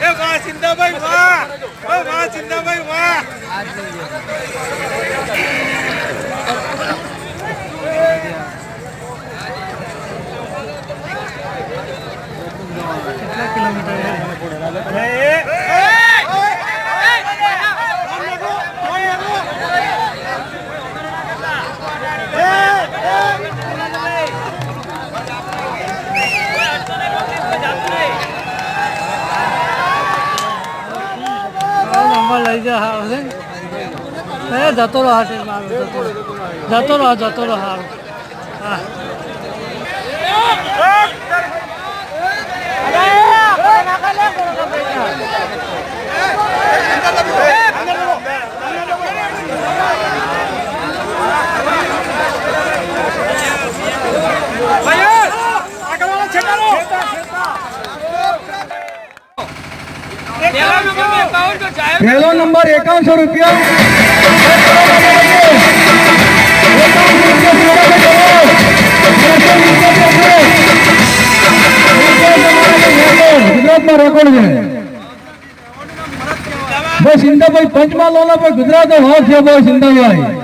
એ વાહ સિંધાભાઈ વાહ. ઓ વાહ સિંધાભાઈ વાહ. કેટલા કિલોમીટર আমার লাইজা হার হ্যাঁ যতর হাটের মাল যতর যতর হার પહેલો નંબર એકાવનસો રૂપિયા. ગુજરાતમાં રેકોર્ડ છે. ભાઈ સિંધાભાઈ પંચમહાલ વાળા ભાઈ ગુજરાત નો હાથ છે ભાઈ સિંધાભાઈ.